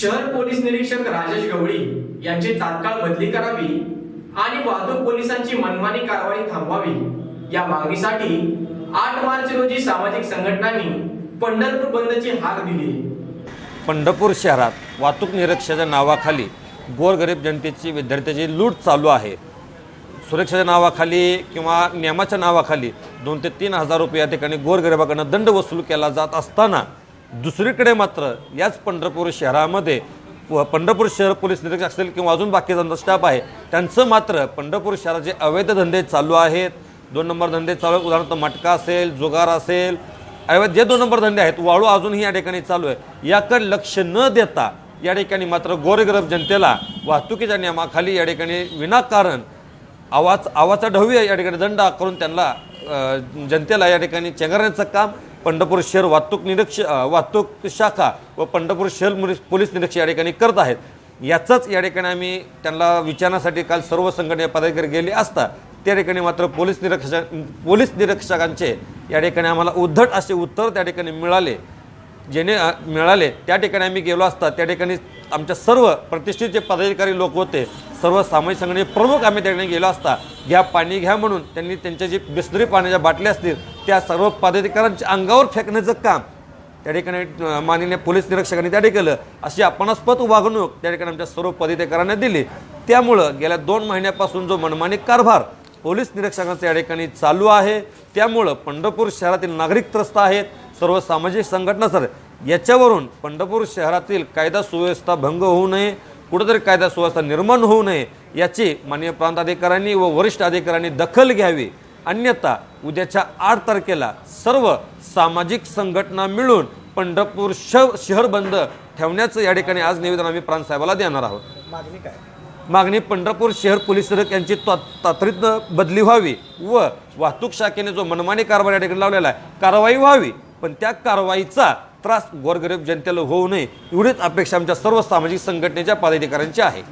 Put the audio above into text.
शहर पोलीस निरीक्षक राजेश गवळी यांची तात्काळ बदली करावी आणि वाहतूक पोलिसांची मनमानी कारवाई थांबवावी. या मागणीसाठी आठ मार्च रोजी सामाजिक संघटनांनी पंढरपूर बंदची हाक दिली. पंढरपूर शहरात वाहतूक निरीक्षकाच्या नावाखाली गोरगरीब जनतेची विद्यार्थ्याची लूट चालू आहे. सुरक्षेच्या नावाखाली किंवा नियमाच्या नावाखाली दोन ते तीन हजार रुपये या ठिकाणी गोरगरिबाकडनं दंड वसूल केला जात असताना दुसरीकडे मात्र याच पंढरपूर शहरामध्ये पंढरपूर शहर पोलीस निरीक्षक असतील किंवा अजून बाकीचा स्टाफ आहे त्यांचं मात्र पंढरपूर शहराचे अवैध धंदे चालू आहेत. दोन नंबर धंदे चालू आहेत. उदाहरणार्थ मटका असेल जुगार असेल अवैध जे दोन नंबर धंदे आहेत वाळू अजूनही या ठिकाणी चालू आहे. याकडे लक्ष न देता या ठिकाणी मात्र गोरगरीब जनतेला वाहतुकीच्या नियमाखाली या ठिकाणी विनाकारण आवाज आवाचा ढवी या ठिकाणी दंड करून त्यांना जनतेला या ठिकाणी चेंगरण्याचं काम पंढरपूर शहर वाहतूक निरीक्ष वाहतूक शाखा व पंढरपूर शहर पोलीस निरीक्षक या ठिकाणी करत आहेत. याचाच या ठिकाणी आम्ही त्यांना विचारण्यासाठी काल सर्व संघटने पदाधिकारी गेले असता त्या ठिकाणी मात्र पोलीस निरीक्षक पोलीस निरीक्षकांचे या ठिकाणी आम्हाला उद्धट असे उत्तर त्या ठिकाणी मिळाले. जेणे मिळाले त्या ठिकाणी आम्ही गेलो असता त्या ठिकाणी आमच्या सर्व प्रतिष्ठित जे पदाधिकारी लोक होते सर्व सामाजिक संघटने प्रमुख आम्ही त्या ठिकाणी गेलो असता. घ्या पाणी घ्या म्हणून त्यांनी त्यांच्या जे बिस्लरी पाण्याच्या बाटल्या असतील त्या सर्व पदाधिकाऱ्यांच्या अंगावर फेकण्याचं काम त्या ठिकाणी माननीय पोलीस निरीक्षकांनी त्या ठिकाणी केलं. अशी अपमानास्पद वागणूक त्या ठिकाणी आमच्या सर्व पदाधिकाऱ्यांना दिली. त्यामुळं गेल्या दोन महिन्यापासून जो मनमानी कारभार पोलीस निरीक्षकांचा या ठिकाणी चालू आहे त्यामुळं पंढरपूर शहरातील नागरिक त्रस्त आहेत. सर्व सामाजिक संघटना सर याच्यावरून पंढरपूर शहरातील कायदा सुव्यवस्था भंग होऊ नये कुठंतरी कायदा सुव्यवस्था निर्माण होऊ नये याची माननीय प्रांत अधिकाऱ्यांनी व वरिष्ठ अधिकाऱ्यांनी दखल घ्यावी. अन्यथा उद्याच्या आठ तारखेला सर्व सामाजिक संघटना मिळून पंढरपूर श शहर बंद ठेवण्याचं या ठिकाणी आज निवेदन आम्ही प्रांत साहेबाला देणार आहोत. मागणी काय? मागणी पंढरपूर शहर पोलीस निरीक्षक यांची तातडीनं बदली व्हावी व वाहतूक शाखेने जो मनमानी कारभार या ठिकाणी लावलेला आहे कारवाई व्हावी. पण त्या कारवाईचा त्रास गोरगरीब जनतेला होऊ नये एवढीच अपेक्षा आमच्या सर्व सामाजिक संघटनेच्या पदाधिकाऱ्यांची आहे.